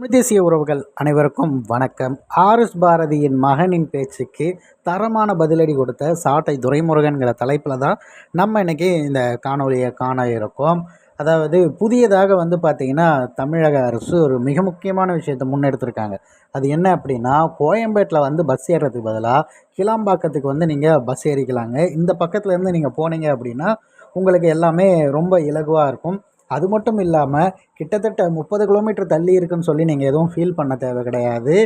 தேசிய உறவுகள் அனைவருக்கும் வணக்கம். ஆர்எஸ் பாரதியின் மகனின் பேச்சுக்கு தரமான பதிலடி கொடுத்த சாட்டை துரைமுருகன்கிற தலைப்பில் தான் நம்ம இன்றைக்கி இந்த காணொலியை காண இருக்கோம். அதாவது புதியதாக வந்து பார்த்திங்கன்னா தமிழக அரசு ஒரு மிக முக்கியமான விஷயத்தை முன்னெடுத்திருக்காங்க. அது என்ன அப்படின்னா கோயம்பேட்டில் வந்து பஸ் ஏறுறதுக்கு பதிலாக கிளாம்பாக்கத்துக்கு வந்து நீங்கள் பஸ் ஏறிக்கலாங்க. இந்த பக்கத்துலேருந்து நீங்கள் போனீங்க அப்படின்னா உங்களுக்கு எல்லாமே ரொம்ப இலகுவாக இருக்கும். அது மட்டும் இல்லாமல் கிட்டத்தட்ட முப்பது கிலோமீட்டர் தள்ளி இருக்குன்னு சொல்லி நீங்கள் எதுவும் ஃபீல் பண்ண தேவை கிடையாது.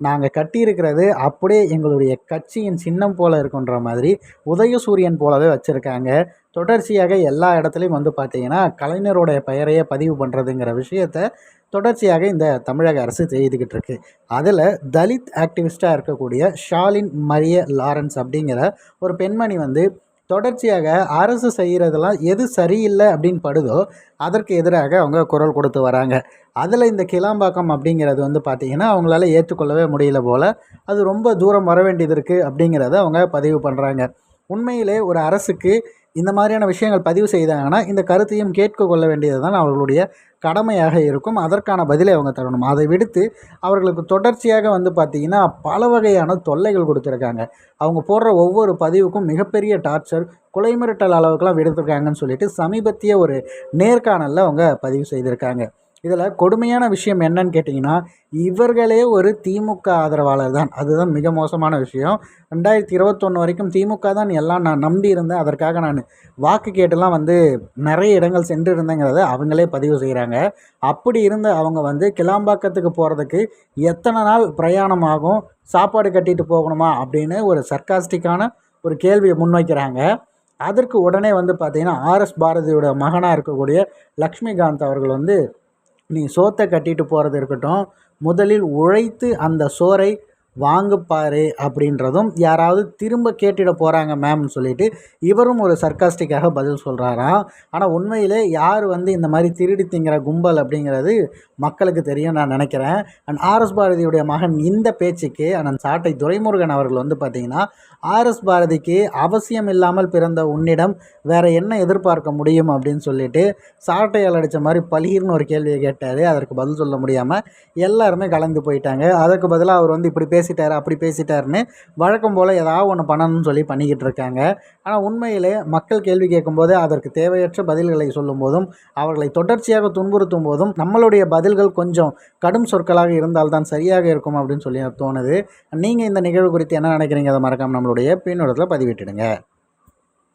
நாங்கள் கட்டியிருக்கிறது அப்படியே எங்களுடைய கட்சியின் சின்னம் போல் இருக்குன்ற மாதிரி உதயசூரியன் போலவே வச்சுருக்காங்க. தொடர்ச்சியாக எல்லா இடத்துலையும் வந்து பார்த்திங்கன்னா கலைஞருடைய பெயரையே பதிவு பண்ணுறதுங்கிற விஷயத்த தொடர்ச்சியாக இந்த தமிழக அரசு செய்துக்கிட்டு இருக்கு. அதில் தலித் ஆக்டிவிஸ்ட்டாக இருக்கக்கூடிய ஷாலின் மரிய லாரன்ஸ் அப்படிங்கிற ஒரு பெண்மணி வந்து தொடர்ச்சியாக அரசு செய்கிறதெல்லாம் எது சரியில்லை அப்படின்னு படுதோ அதற்கு எதிராக அவங்க குரல் கொடுத்து வராங்க. அதில் இந்த கிளாம்பாக்கம் அப்படிங்கிறது வந்து பார்த்திங்கன்னா அவங்களால ஏற்றுக்கொள்ளவே முடியல போல். அது ரொம்ப தூரம் வர வேண்டியது இருக்குது அப்படிங்கிறத அவங்க பதிவு பண்ணுறாங்க உண்மையிலே ஒரு அரசுக்கு இந்த மாதிரியான விஷயங்கள் பதிவு செய்தாங்கன்னா இந்த கருத்தையும் கேட்க கொள்ள வேண்டியது தான் அவர்களுடைய கடமையாக இருக்கும். அதற்கான பதிலை அவங்க தரணும். அதை விடுத்து அவர்களுக்கு தொடர்ச்சியாக வந்து பார்த்திங்கன்னா பல வகையான தொல்லைகள் கொடுத்துருக்காங்க. அவங்க போடுற ஒவ்வொரு பதிவுக்கும் மிகப்பெரிய டார்ச்சர் கொலை மிரட்டல் அளவுக்குலாம் விடுத்திருக்காங்கன்னு சொல்லிட்டு சமீபத்திய ஒரு நேர்காணலில் அவங்க பதிவு செய்திருக்காங்க. இதில் கொடுமையான விஷயம் என்னன்னு கேட்டிங்கன்னா இவர்களே ஒரு திமுக ஆதரவாளர் தான். அதுதான் மிக மோசமான விஷயம். ரெண்டாயிரத்தி இருபத்தொன்று வரைக்கும் திமுக தான் எல்லாம் நான் நம்பி இருந்தேன். அதற்காக நான் வாக்கு கேட்டுலாம் வந்து நிறைய இடங்கள் சென்று இருந்தேங்கிறத அவங்களே பதிவு செய்கிறாங்க. அப்படி இருந்த அவங்க வந்து கிளாம்பாக்கத்துக்கு போகிறதுக்கு எத்தனை நாள் பிரயாணம் ஆகும்? சாப்பாடு கட்டிட்டு போகணுமா? அப்படின்னு ஒரு சர்க்காஸ்டிக்கான ஒரு கேள்வியை முன்வைக்கிறாங்க. அதற்கு உடனே வந்து பார்த்திங்கன்னா ஆர்எஸ் பாரதியோட மகனாக இருக்கக்கூடிய லக்ஷ்மிகாந்த் அவர்கள் வந்து நீ சோத்தை கட்டிட்டு போகிறது இருக்கட்டும் முதலில் உழைத்து அந்த சோறை வாங்குப்பாரு அப்படின்றதும் யாராவது திரும்ப கேட்டுட போகிறாங்க மேம்னு சொல்லிட்டு இவரும் ஒரு சர்க்காஸ்டிக்காக பதில் சொல்கிறாராம் ஆனால் உண்மையிலே யார் வந்து இந்த மாதிரி திருடி திங்கிற கும்பல் அப்படிங்கிறது மக்களுக்கு தெரியும் நான் நினைக்கிறேன். அண்ட் ஆர்எஸ் பாரதியுடைய மகன் இந்த பேச்சுக்கு அண்ணன் சாட்டை துரைமுருகன் அவர்கள் வந்து பார்த்திங்கன்னா ஆர்எஸ் பாரதிக்கு அவசியம் இல்லாமல் பிறந்த உன்னிடம் வேறு என்ன எதிர்பார்க்க முடியும் அப்படின்னு சொல்லிட்டு சாட்டையால் அடித்த மாதிரி பலீர்னு ஒரு கேள்வியை கேட்டார். அதற்கு பதில் சொல்ல முடியாமல் எல்லாருமே கலந்து போயிட்டாங்க. அதற்கு பதிலாக அவர் வந்து இப்படி பேசிட்டார் அப்படி பேசிட்டாருன்னு வழக்கம் போல் ஏதாவது ஒன்று பண்ணணும்னு சொல்லி பண்ணிக்கிட்டு இருக்காங்க. ஆனால் உண்மையிலே மக்கள் கேள்வி கேட்கும்போது அதற்கு தேவையற்ற பதில்களை சொல்லும்போதும் அவர்களை தொடர்ச்சியாக துன்புறுத்தும் போதும் நம்மளுடைய பதில்கள் கொஞ்சம் கடும் சொற்களாக இருந்தால்தான் சரியாக இருக்கும் அப்படின்னு சொல்லி தோணுது. நீங்கள் இந்த நிகழ்வு குறித்து என்ன நினைக்கிறீங்க அதை மறக்காமல் நம்மளுடைய பின்னோடத்தில் பதிவிட்டுடுங்க.